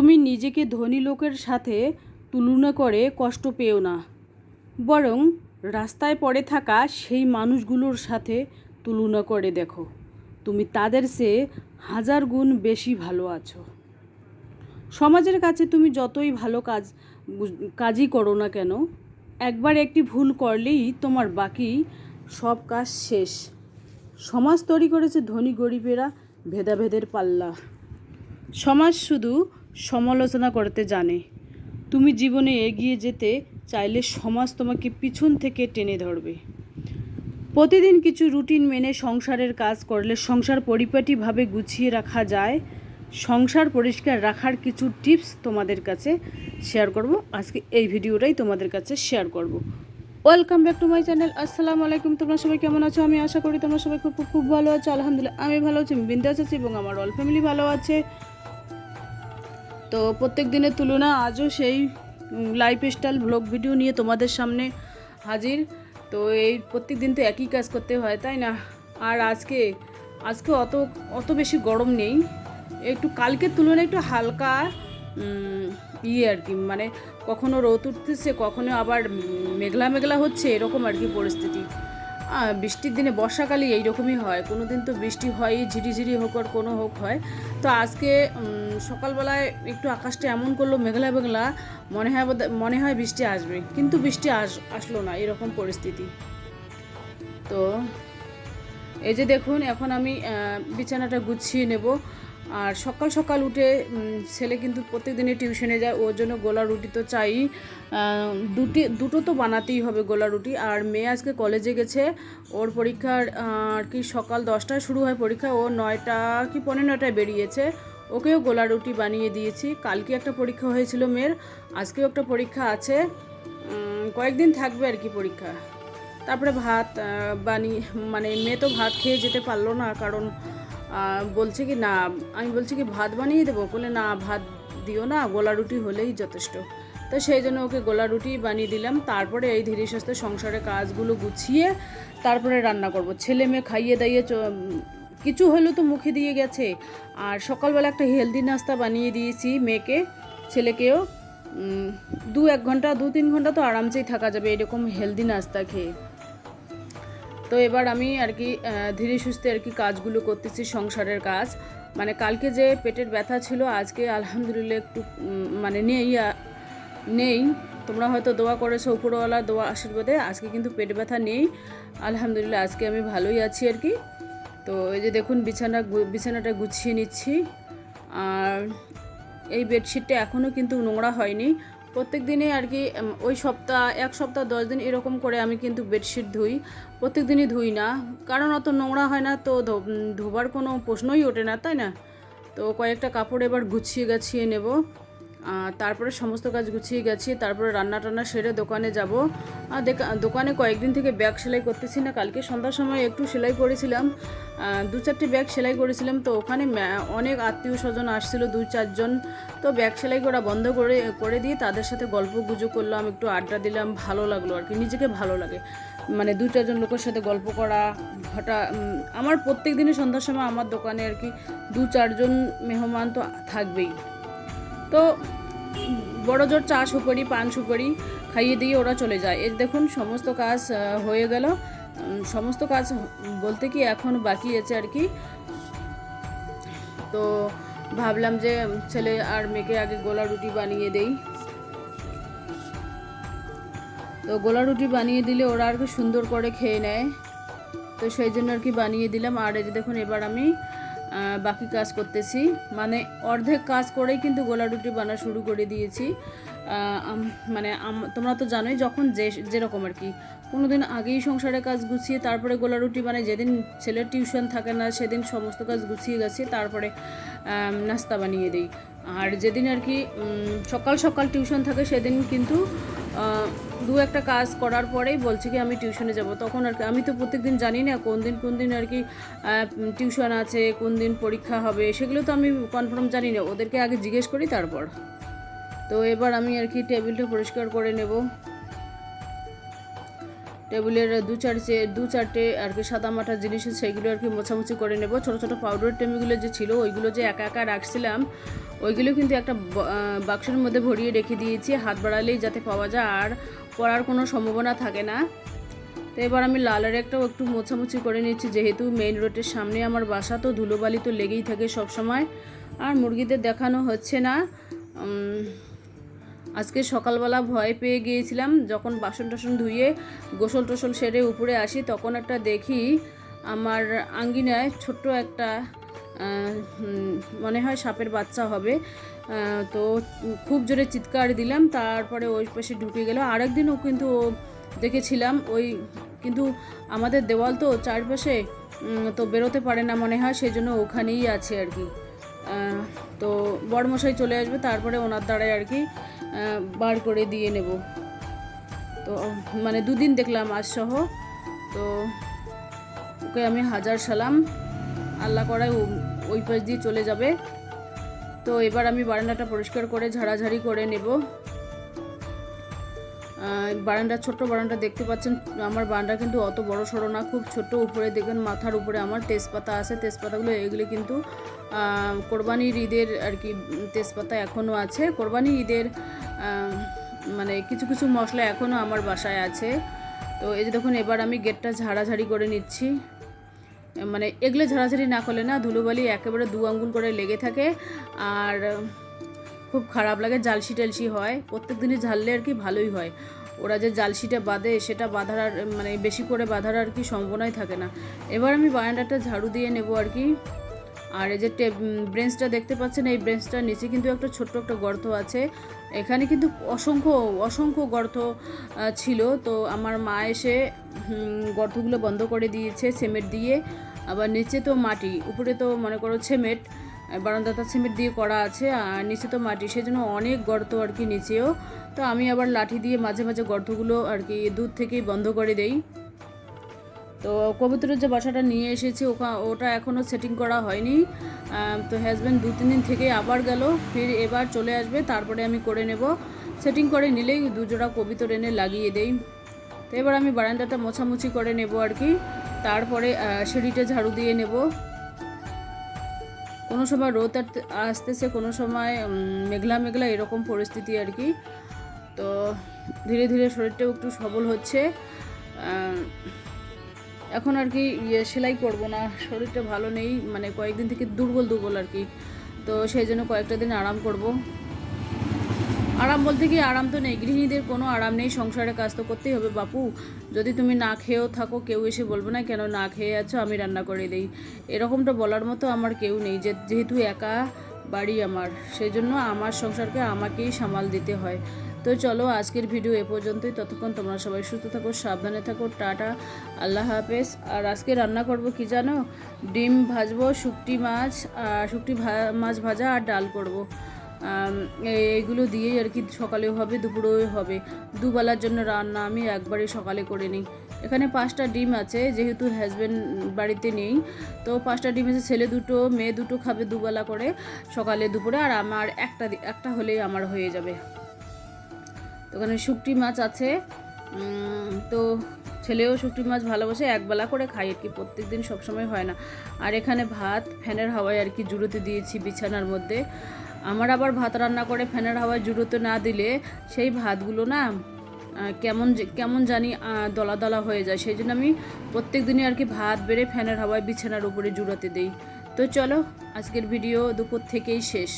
তুমি নিজেকে ধনী লোকের সাথে তুলনা করে কষ্ট পেও না। বরং রাস্তায় পড়ে থাকা সেই মানুষগুলোর সাথে তুলনা করে দেখো। তুমি তাদের সে হাজার গুণ বেশি ভালো আছো। সমাজের কাছে তুমি যতই ভালো কাজ কাজই করো না কেন, একবার একটি ভুল করলেই তোমার বাকি সব কাজ শেষ। সমাজ তৈরি করেছে ধনী গরিবেরা ভেদাভেদের পাল্লা। সমাজ শুধু সমালোচনা করতে জানে। তুমি জীবনে এগিয়ে যেতে চাইলে সমাজ তোমাকে পিছন থেকে টেনে ধরবে। প্রতিদিন কিছু রুটিন মেনে সংসারের কাজ করলে সংসার পরিপাটিভাবে গুছিয়ে রাখা যায়। সংসার পরিষ্কার রাখার কিছু টিপস তোমাদের কাছে শেয়ার করব। আজকে এই ভিডিওটাই তোমাদের কাছে শেয়ার করব। Welcome back to my channel আসসালামু আলাইকুম। তোমরা সবাই কেমন আছো? আমি আশা করি তোমরা সবাই খুব খুব ভালো আছো। আলহামদুলিল্লাহ, আমি ভালো আছি বিন্দাস আছি এবং আমার অল ফ্যামিলি ভালো আছে। তো প্রত্যেক দিনের তুলনা আজও সেই লাইফ স্টাইল ব্লগ ভিডিও নিয়ে তোমাদের সামনে হাজির। তো এই প্রত্যেক দিন তো একই কাজ করতে হয়, তাই না? আর আজকে আজকে অত অত বেশি গরম নেই। একটু কালকের তুলনায় একটু হালকা ইয়ে আর কি মানে কখনো রোদ উঠতেছে, কখনো আবার মেঘলা মেঘলা হচ্ছে, এরকম আর কি পরিস্থিতি। বৃষ্টির দিনে বর্ষাকালে এইরকমই হয়। কোনো দিন তো বৃষ্টি হয়, ঝিরিঝিরি হোক আর কোনো হোক হয়। তো আজকে সকালবেলায় একটু আকাশটা এমন করল, মেঘলা মেঘলা, মনে হয় মনে হয় বৃষ্টি আসবে। কিন্তু বৃষ্টি আস, আসলো না, এরকম পরিস্থিতি। তো এই যে দেখুন, এখন আমি বিছানাটা গুছিয়ে নেব। আর সকাল সকাল উঠে ছেলে কিন্তু প্রত্যেক দিনই টিউশনে যায়। ওর জন্য গোলা রুটি তো চাই। দুটি, দুটো তো বানাতেই হবে গোলা রুটি। আর মেয়ে আজকে কলেজে গেছে। ওর পরীক্ষার, আর কি সকাল দশটায় শুরু হয় পরীক্ষা। ও নয়টা কি পনেরো নয়টায় বেরিয়েছে। ওকেও গোলা রুটি বানিয়ে দিয়েছি। কালকে একটা পরীক্ষা হয়েছিল মেয়ের। আজকেও একটা পরীক্ষা আছে। কয়েকদিন থাকবে আর কি পরীক্ষা। তারপরে ভাত বানিয়ে মানে মেয়ে তো ভাত খেয়ে যেতে পারল না। কারণ বলছে কি, না, আমি বলছি কি, ভাত বানিয়ে দেবো? বলে, না, ভাত দিও না, গোলা রুটি হলেই যথেষ্ট। তো সেই জন্য ওকে গোলা রুটি বানিয়ে দিলাম। তারপরে এই ধীরে সুস্থে সংসারের কাজগুলো গুছিয়ে তারপরে রান্না করব। ছেলে মেয়ে খাইয়ে দাইয়ে কিছু হলেও তো মুখে দিয়ে গেছে। আর সকালবেলা একটা হেলদি নাস্তা বানিয়ে দিয়েছি মেয়েকে, ছেলেকেও। দু এক ঘণ্টা দু তিন ঘণ্টা তো আরামসেই থাকা যাবে এরকম হেলদি নাস্তা খেয়ে। তো এবার আমি আর কি ধীরে সুস্থে আর কি কাজগুলো করতেছি, সংসারের কাজ। মানে কালকে যে পেটের ব্যথা ছিল, আজকে আলহামদুলিল্লাহ একটু মানে নেই নেই। তোমরা হয়তো দোয়া করেছ উপরওয়ালা, দোয়া আশীর্বাদে, আজকে কিন্তু পেট ব্যথা নেই। আলহামদুলিল্লাহ আজকে আমি ভালোই আছি আর কি। তো এই যে দেখুন, বিছানা বিছানাটা গুছিয়ে নিচ্ছি। আর এই বেডশিটটা এখনও কিন্তু নোংরা হয়নি। প্রত্যেক দিনে আর কি ওই সপ্তাহ, এক সপ্তাহ, দশ দিন এরকম করে আমি কিন্তু বেডশিট ধুই। প্রত্যেক দিনই ধুই না, কারণ অত নোংরা হয় না, তো ধোবার কোনো প্রশ্নই ওঠে না, তাই না? তো কয়েকটা কাপড় এবার গুছিয়ে গাছিয়ে নেব। তারপরে সমস্ত কাজ গুছিয়ে গেছি, তারপরে রান্না টান্না সেরে দোকানে যাব। দোকানে কয়েকদিন থেকে ব্যাগ সেলাই করতেছি না, কালকে সন্ধ্যার সময় একটু সেলাই করেছিলাম। দু চারটে ব্যাগ সেলাই করেছিলাম, তো ওখানে অনেক আত্মীয় স্বজন আসছিল দুই চারজন। তো ব্যাগ সেলাই করা বন্ধ করে করে দিয়ে তাদের সাথে গল্প গুজব করলাম, একটু আড্ডা দিলাম, ভালো লাগল আর কি, নিজেকে ভালো লাগে। মানে দু চারজন লোকের সাথে গল্প করা হঠাৎ আমার প্রত্যেক দিনই সন্ধ্যার সময় আমার দোকানে আর কি দু চারজন মেহমান তো থাকবেই। তো বড় জোর চা সুপারি, পান সুপারি খাইয়ে দিয়ে ওরা চলে যায়। এর দেখুন সমস্ত কাজ হয়ে গেল। সমস্ত কাজ বলতে কি এখন বাকি আছে আর কি? তো ভাবলাম যে ছেলে আর মেয়েকে আগে গোলা রুটি বানিয়ে দেই। তো গোলা রুটি বানিয়ে দিলে ওরা আর কি সুন্দর করে খেয়ে নেয়। তো সেই জন্য আর কি বানিয়ে দিলাম। আর এই দেখুন, এবার আমি বাকি কাজ করতেছি। মানে অর্ধেক কাজ করেই কিন্তু গোলা রুটি বানা শুরু করে দিয়েছি। মানে তোমরা তো জানোই যখন যে, যেরকম আর কি। কোনো দিন আগেই সংসারের কাজ গুছিয়ে তারপরে গোলা রুটি বানাই। যেদিন ছেলের টিউশন থাকে না, সেদিন সমস্ত কাজ গুছিয়ে গেছি, তারপরে নাস্তা বানিয়ে দিই। আর যেদিন আর কি সকাল সকাল টিউশন থাকে, সেদিন কিন্তু দু একটা কাজ করার পরেই বলছে কি, আমি টিউশনে যাব। তখন আর কি, আমি তো প্রত্যেকদিন জানি না কোন দিন কোন দিন আর কি টিউশন আছে, কোন দিন পরীক্ষা হবে, সেগুলো তো আমি কনফার্ম জানি না। ওদেরকে আগে জিজ্ঞেস করি, তারপর। তো এবার আমি আর কি টেবিলটা পরিষ্কার করে নেব। টেবিলের দু চার চে- দু চারটে আর কি সাদা মাটা জিনিস আছে, সেইগুলো আর কি মোছামুছি করে নেব। ছোটো ছোটো পাউডার টেমিগুলো যে ছিল ওইগুলো যে একা একা রাখছিলাম ওইগুলো কিন্তু একটা বাক্সের মধ্যে ভরিয়ে রেখে দিয়েছি হাত বাড়ালেই যাতে পাওয়া যায় আর পড়ার কোনো সম্ভাবনা থাকে না। তো এবার আমি লালের একটাও একটু মোছামুছি করে নিচ্ছি যেহেতু মেইন রোডের সামনে আমার বাসা তো ধুলোবালি তো লেগেই থাকে সব সময় আর মুরগিদের দেখানো হচ্ছে না। আজকে সকালবেলা ভয় পেয়ে গিয়েছিলাম, যখন বাসন টাসন ধুয়ে গোসল টোসল সেরে উপরে আসি, তখন একটা দেখি আমার আঙ্গিনায় ছোট্ট একটা মনে হয় সাপের বাচ্চা হবে। তো খুব জোরে চিৎকার দিলাম, তারপরে ওই পাশে ঢুকে গেল। আরেকদিনও কিন্তু দেখেছিলাম, ওই কিন্তু আমাদের দেওয়াল তো চারপাশে তো বেরোতে পারে না মনে হয় সেই জন্য ওখানেই আছে আর কি। তো বড়মশাই চলে আসবে, তারপরে ওনার দ্বারাই আর কি বার করে দিয়ে নেব। তো মানে দুদিন দেখলাম আজ সহ। তো, ওকে আমি হাজার সালাম। আল্লাহ করায় ওই পাশ দিয়ে চলে যাবে। তো এবার আমি বারান্দাটা পরিষ্কার করে ঝাড়াঝাড়ি করে নেব। বারান্দা, ছোট্ট বারান্দা দেখতে পাচ্ছেন। আমার বারান্দা কিন্তু অত বড় সড়ো না, খুব ছোট উপরে। দেখবেন মাথার উপরে আমার তেজপাতা আছে। তেজপাতাগুলো এগুলি কিন্তু কোরবানির ঈদের আর কি তেজপাতা এখনও আছে। কোরবানি ঈদের মানে কিছু কিছু মশলা এখনও আমার বাসায় আছে। তো এই যে দেখুন, এবার আমি গেটটা ঝাড়াঝাড়ি করে নিচ্ছি। মানে এগুলো ঝাড়াঝাড়ি না করলে না ধুলোবালি একেবারে দু আঙ্গুল করে লেগে থাকে। আর খুব খারাপ লাগে জালসি টালসি হয়। প্রত্যেক দিনই ঝাড়লে আর কি ভালোই হয়। ওরা যে জালসিটা বাঁধে সেটা বাঁধার আর মানে বেশি করে বাঁধার আর কি সম্ভাবনাই থাকে না। এবার আমি বারান্দাটা ঝাড়ু দিয়ে নেব আর কি। আর এই যে টেপ ব্রেঞ্চটা দেখতে পাচ্ছেন, এই ব্রেঞ্চটার নিচে কিন্তু একটা ছোট্ট একটা গর্ত আছে। এখানে কিন্তু অসংখ্য অসংখ্য গর্ত ছিল। তো আমার মা এসে গর্তগুলো বন্ধ করে দিয়েছে, সিমেন্ট দিয়ে। আবার নিচে তো মাটি, উপরে তো মনে করো সিমেন্ট। বারান্দাটা সিমেন্ট দিয়ে করা আছে আর নিচে তো মাটি, সেজন্য অনেক গর্ত আর কি নিচেও। তো আমি আবার লাঠি দিয়ে মাঝে মাঝে গর্তগুলো আর কি দূর থেকেই বন্ধ করে দেই। তো কবুতরের যে বাসাটা নিয়ে এসেছি, ওখা, ওটা এখনও সেটিং করা হয়নি। তো হাজব্যান্ড দু, তিন দিন থেকে আবার গেল, ফির এবার চলে আসবে, তারপরে আমি করে নেব। সেটিং করে নিলেই দুজোড়া কবিতর এনে লাগিয়ে দেই। তো এবার আমি বারান্দাটা মোছামুছি করে নেব আর কি। তারপরে সিঁড়িটা ঝাড়ু দিয়ে নেব। কোনো সময় রোদ আসতেছে, কোনো সময় মেঘলা মেঘলা এরকম পরিস্থিতি আর কি। তো ধীরে ধীরে শরীরটাও একটু সবল হচ্ছে। এখন আর কি ইয়ে সেলাই করব না, শরীরটা ভালো নেই মানে কয়েকদিন থেকে দুর্বল দুর্বল আর কি। তো সেই জন্য কয়েকটা দিন আরাম করব। আরাম বলতে কি আরাম তো নেই? গৃহিণীদের কোনো আরাম নেই সংসারে কাজ তো করতেই হবে বাপু। যদি তুমি না খেয়েও থাকো, কেউ এসে বলবে না, কেন না খেয়ে আছো? আমি রান্না করে দিই। এরকমটা বলার মতো আমার কেউ নেই। যে, যেহেতু একা বাড়ি আমার সেই জন্য আমার সংসারকে আমাকেই সামাল দিতে হয়। তো চলো, আজকের ভিডিও এ পর্যন্তই। ততক্ষণ তোমরা সবাই সুস্থ থাকো, সাবধানে থাকো। টাটা, আল্লাহ হাফেজ। আর আজকে রান্না করব কি জানো? ডিম ভাজবো শুকটি মাছ, আর শুকটি মাছ ভাজা আর ডাল করব। এইগুলো দিয়েই আর কি সকালেও হবে, দুপুরেও হবে। দুবেলার জন্য রান্না আমি একবারই সকালে করে নিই। এখানে পাঁচটা ডিম আছে, যেহেতু হাজব্যান্ড বাড়িতে নেই, তো পাঁচটা ডিম আছে, ছেলে দুটো, মেয়ে দুটো খাবে দুবেলা করে সকালে, দুপুরে, আর আমার একটা একটা হলেই আমার হয়ে যাবে। তো ওখানে শুকটি মাছ আছে তো ছেলেও শুকটি মাছ ভালোবাসে, একবেলা করে খাই আর কি প্রত্যেক দিন সবসময় হয় না। আর এখানে ভাত, ফ্যানের হাওয়ায় আর কি জুড়োতে দিয়েছি বিছানার মধ্যে। আমার আবার ভাত রান্না করে ফ্যানের হাওয়ায় জুড়োতে না দিলে সেই ভাতগুলো না কেমন কেমন জানি দলা দলা হয়ে যায়। সেই জন্য আমি প্রত্যেক দিনই আর কি ভাত বেড়ে ফ্যানের হাওয়ায় বিছানার উপরে জুড়াতে দিই। তো চলো, আজকের ভিডিও দুপুর থেকেই শেষ।